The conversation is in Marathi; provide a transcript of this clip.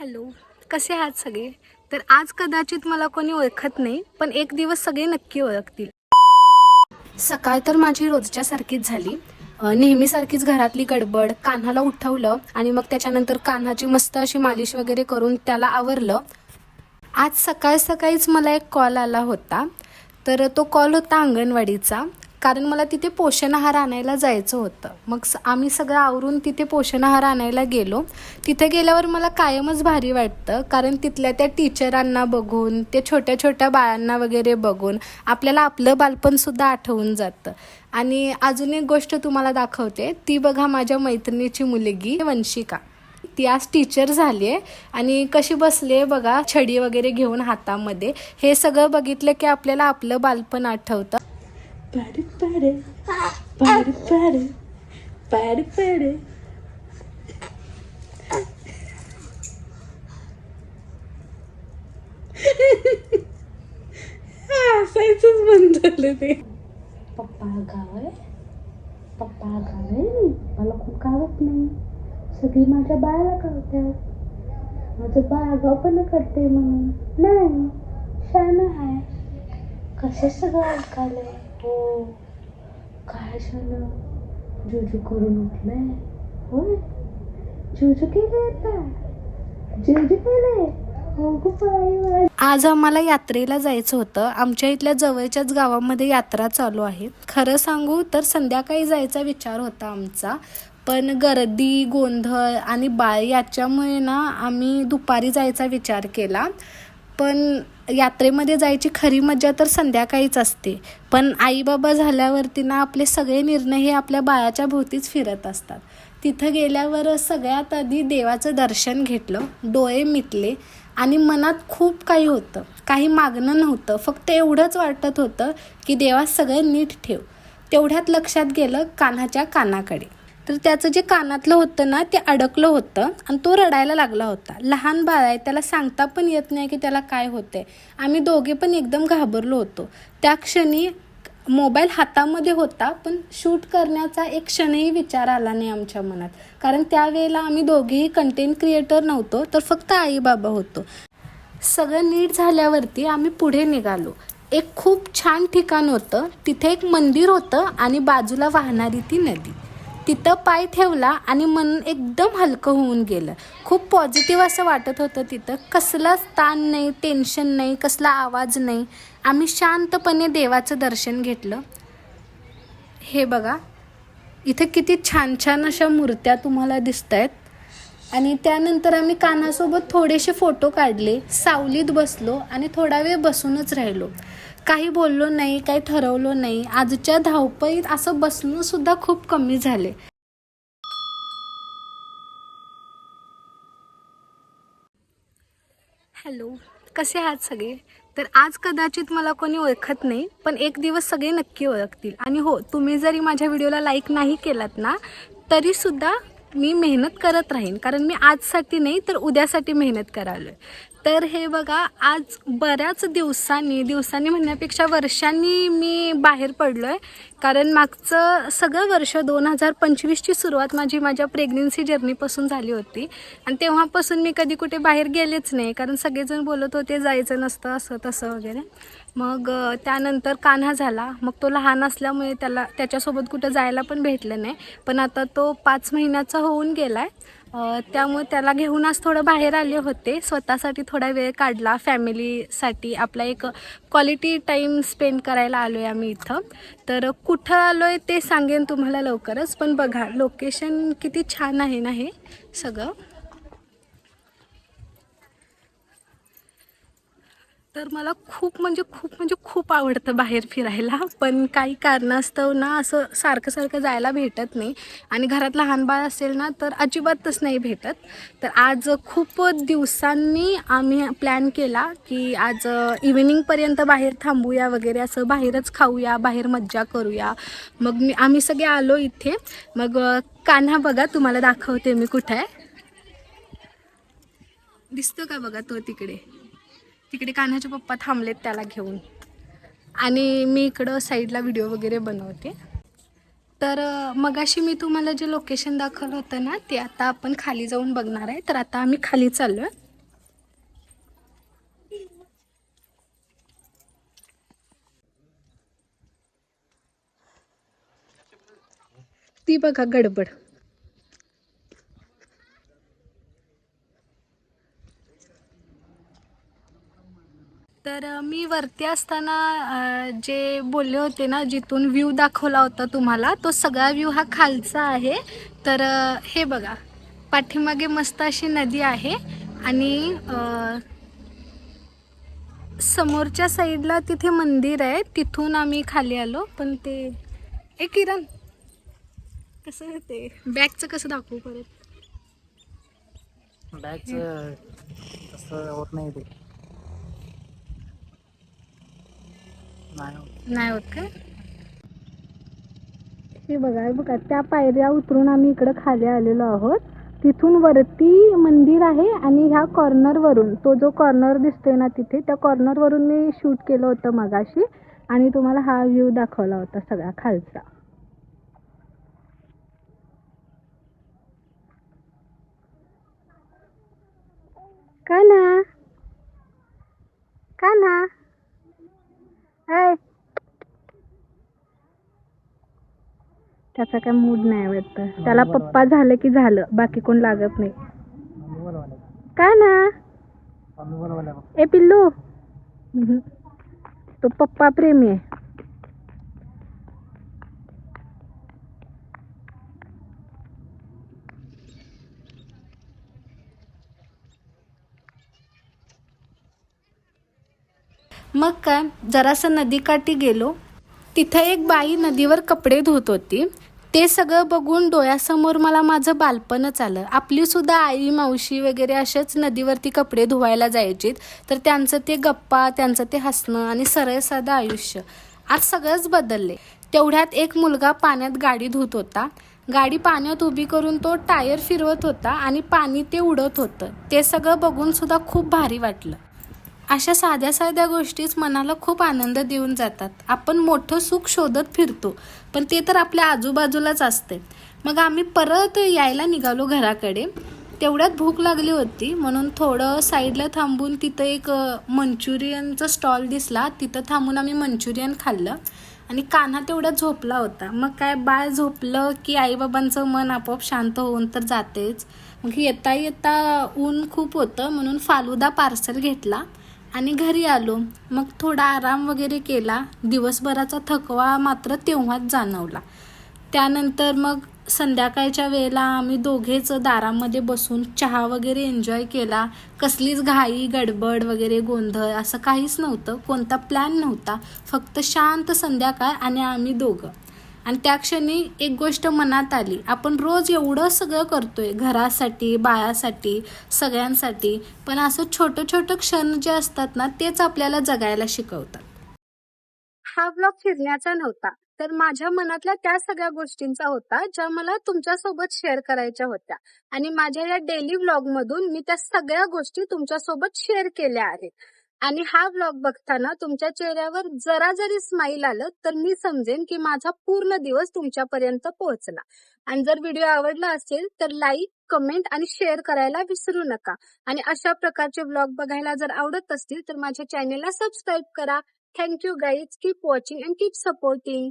हॅलो कसे आहात सगळे? तर आज कदाचित मला कोणी ओळखत नाही पण एक दिवस सगळे नक्की ओळखतील. सकाळ तर माझी रोजच्या सारखीच झाली. नेहमीसारखीच घरातली गडबड कान्हाला उठवलं आणि मग त्याच्यानंतर कान्हाची मस्त अशी मालिश वगैरे करून त्याला आवरलं. आज सकाळ सकाळीच मला एक कॉल आला होता. तर तो कॉल होता अंगणवाडीचा. कारण मला तिथे पोषण आहार आणायला जायचं होतं. मग स- आम्ही सगळं आवरून तिथे पोषण आहार आणायला गेलो. तिथे गेल्यावर मला कायमच भारी वाटतं कारण तिथल्या त्या टीचरांना बघून ते छोट्या छोट्या बाळांना वगैरे बघून आपल्याला आपलं बालपणसुद्धा आठवून जातं. आणि अजून एक गोष्ट तुम्हाला दाखवते ती बघा माझ्या मैत्रिणीची मुलगी वंशिका. ती आज टीचर झाली आहे आणि कशी बसली आहे बघा छडी वगैरे घेऊन हातामध्ये. हे सगळं बघितलं की आपल्याला आपलं बालपण आठवतं. Pare, pare. Pare, pare. Pare, pare. हसायचंच बंद झालं ते. पप्पा गाव आहे. पप्पा गाव आहे. मला खूप गावत नाही. सगळी माझ्या बाळाला कळतात माझं बाळ गाव करते म्हणून. नाही. शान आहे. कसं सगळं ऐकायलंय? हो काय झालं? जुजू करून उठलंय. होय? जुजू केले आता? जुजू केलंय हो गो बाई. आज आम्हाला यात्रेला जायचं होतं. आमच्या इथल्या जवळच्याच गावामध्ये यात्रा चालू आहे. खरं सांगू तर संध्याकाळी जायचा विचार होता आमचा. पण गर्दी गोंधळ आणि बाळ याच्यामुळे ना आम्ही दुपारी जायचा विचार केला. पण यात्रेमध्ये जायची खरी मजा तर संध्याकाळीच असते. पण आईबाबा झाल्यावरती ना आपले सगळे निर्णय हे आपल्या बाळाच्या भोवतीच फिरत असतात. तिथं गेल्यावर सगळ्यात आधी देवाचं दर्शन घेतलं डोळे मिटले आणि मनात खूप काही होतं. काही मागणं नव्हतं. फक्त एवढंच वाटत होतं की देवा सगळं नीट ठेव. तेवढ्यात लक्षात गेलं कानाच्या कानाकडे. तर त्याचं जे कानातलं होतं ना ते अडकलं होतं आणि तो रडायला लागला होता. लहान बाळ आहे त्याला सांगता पण येत नाही की त्याला काय होतंय. आम्ही दोघे पण एकदम घाबरलो होतो. त्या क्षणी मोबाईल हातामध्ये होता पण शूट करण्याचा एक क्षणही विचार आला नाही आमच्या मनात. कारण त्यावेळेला आम्ही दोघेही कंटेंट क्रिएटर नव्हतो तर फक्त आई बाबा होतो. सगळं नीट झाल्यावरती आम्ही पुढे निघालो. एक खूप छान ठिकाण होतं तिथे एक मंदिर होतं आणि बाजूला वाहणारी ती नदी. तिथं पाय ठेवला आणि मन एकदम हलकं होऊन गेलं. खूप पॉझिटिव्ह असं वाटत होतं तिथं. कसलाच ताण नाही टेन्शन नाही कसला आवाज नाही. आम्ही शांतपणे देवाचं दर्शन घेतलं. हे बघा. इथं किती छान छान अशा मूर्त्या तुम्हाला दिसत आहेत आणि त्यानंतर आम्ही कानासोबत थोडेसे फोटो काढले. सावलीत बसलो आणि थोडा वेळ बसूनच राहिलो. काही बोललो नाही काही ठरवलं नाही. आजच्या धावपळीत असं बसणं सुद्धा खूप कमी झाले हॅलो कसे आहात सगळे? तर आज कदाचित मला कोणी ओळखत नाही पण एक दिवस सगळे नक्की ओळखतील. आणि हो तुम्ही जरी माझ्या व्हिडिओला लाईक नाही केलात ना तरीसुद्धा मी मेहनत करत राहीन. कारण मी आजसाठी नाही तर उद्यासाठी मेहनत करालो आहे तर हे बघा आज बऱ्याच दिवसांनी दिवसांनी म्हणण्यापेक्षा वर्षांनी मी बाहेर पडलो आहे कारण मागचं सगळं वर्ष दोन हजार पंचवीसची सुरुवात माझी माझ्या प्रेग्नेन्सी जर्नीपासून झाली होती. आणि तेव्हापासून मी कधी कुठे बाहेर गेलेच नाही. कारण सगळेजण बोलत होते जायचं नसतं असं तसं वगैरे. मग त्यानंतर कान्हा झाला. मग तो लहान असल्यामुळे त्याला त्याच्यासोबत कुठं जायला पण भेटलं नाही. पण आता तो पाच महिन्याचा होऊन गेला आहे त्यामुळे त्याला घेऊन आज थोडं बाहेर आले होते. स्वतःसाठी थोडा वेळ काढला. फॅमिलीसाठी आपला एक क्वालिटी टाईम स्पेंड करायला आलो आहे आम्ही इथं. तर कुठं आलो आहे ते सांगेन तुम्हाला लवकरच पण बघा लोकेशन किती छान आहे ना हे सगळं. तर मला खूप म्हणजे खूप म्हणजे खूप आवडतं बाहेर फिरायला. पण काही कारणास्तव ना असं सारखं सारखं जायला भेटत नाही. आणि घरात लहान बाळ असेल ना तर अजिबातच नाही भेटत. तर आज खूप दिवसांनी आम्ही प्लॅन केला की आज इव्हिनिंगपर्यंत बाहेर थांबूया वगैरे असं बाहेरच खाऊया बाहेर मज्जा करूया. मग मी आम्ही सगळे आलो इथे. मग कान्हा बघा तुम्हाला दाखवते मी कुठं आहे. दिसतो का बघा तो तिकडे? तिकडे कान्हाचे पप्पा थांबलेत त्याला घेऊन. आणि मी इकडं साईडला व्हिडिओ वगैरे बनवते. तर मगाशी मी तुम्हाला जे लोकेशन दाखवलं होतं ना ते आता आपण खाली जाऊन बघणार आहे. तर आता आम्ही खाली चाललो आहे ती बघा गडबड. तर मी वरती असताना जे बोलले होते ना जिथून व्ह्यू दाखवला होता तुम्हाला तो सगळा व्ह्यू हा खालचा आहे. तर हे बघा पाठीमागे मस्त अशी नदी आहे आणि समोरच्या साईडला तिथे मंदिर आहे. तिथून आम्ही खाली आलो पण ते ए किरण कसं ते? बॅगचं कसं दाखवू परत? बॅगचं होत नाही ते. नाही होत. का? हे बघा बघा त्या पायऱ्या उतरून आम्ही इकडं खाली आलेलो आहोत. तिथून वरती मंदिर आहे आणि ह्या कॉर्नर वरून तो जो कॉर्नर दिसतोय ना तिथे त्या कॉर्नर वरून मी शूट केलं होतं मगाशी आणि तुम्हाला हा व्ह्यू दाखवला होता सगळा खालचा. का ना? का ना? हाय. त्याचा काय मूड नाही वाटतं. त्याला पप्पा झालं की झालं. बाकी कोण लागत नाही. मम्मी बोलवायला का ना. ए पिल्लू. तो पप्पा प्रेमी आहे. मग काय जरासं नदीकाठी गेलो. तिथं एक बाई नदीवर कपडे धुत होती. ते सगळं बघून डोळ्यासमोर मला माझं बालपणच आलं. आपली सुद्धा आई मावशी वगैरे असेच नदीवरती कपडे धुवायला जायचीत. तर त्यांचं ते गप्पा त्यांचं ते हसणं आणि सरळ साधं आयुष्य. आज सगळंच बदलले तेवढ्यात एक मुलगा पाण्यात गाडी धुत होता. गाडी पाण्यात उभी करून तो टायर फिरवत होता आणि पाणी ते उडत होतं. ते सगळं बघून सुद्धा खूप भारी वाटलं. अशा साध्या साध्या गोष्टीच मनाला खूप आनंद देऊन जातात. आपण मोठं सुख शोधत फिरतो पण ते तर आपल्या आजूबाजूलाच असते. मग आम्ही परत यायला निघालो घराकडे. तेवढ्यात भूक लागली होती म्हणून थोडं साईडला थांबून तिथं एक मंचुरियनचा स्टॉल दिसला. तिथं थांबून आम्ही मंचुरियन खाल्लं आणि कान्हा तेवढ्यात झोपला होता. मग काय बाळ झोपलं की आईबाबांचं मन आपोआप शांत होऊन तर जातेच. मग येता येता ऊन खूप होतं म्हणून फालुदा पार्सल घेतला. आणि घरी आलो. मग थोडा आराम वगैरे केला. दिवसभराचा थकवा मात्र तेव्हाच जाणवला. त्यानंतर मग संध्याकाळच्या वेळेला आम्ही दोघेच दारामध्ये बसून चहा वगैरे एन्जॉय केला. कसलीच घाई गडबड वगैरे गोंधळ असं काहीच नव्हतं. कोणता प्लॅन नव्हता. फक्त शांत संध्याकाळ आणि आम्ही दोघं. आणि त्या क्षणी एक गोष्ट मनात आली. आपण रोज एवढं सगळं करतोय घरासाठी बाळासाठी सगळ्यांसाठी पण असं छोटं छोटं क्षण जे असतात ना तेच आपल्याला जगायला शिकवतात. हा ब्लॉग फिरण्याचा नव्हता तर माझ्या मनातल्या त्या सगळ्या गोष्टींचा होता ज्या मला तुमच्यासोबत शेअर करायच्या होत्या. आणि माझ्या या डेली ब्लॉग मधून मी त्या सगळ्या गोष्टी तुमच्यासोबत शेअर केल्या आहेत. आणि हा व्लॉग बघताना तुमच्या चेहऱ्यावर जरा जरी स्माईल आलं तर मी समजेन की माझा पूर्ण दिवस तुमच्यापर्यंत पोहोचला. आणि जर व्हिडिओ आवडला असेल तर लाईक कमेंट आणि शेअर करायला विसरू नका. आणि अशा प्रकारचे व्लॉग बघायला जर आवडत असतील तर माझ्या चॅनेलला सबस्क्राईब करा. Thank you guys keep watching and keep supporting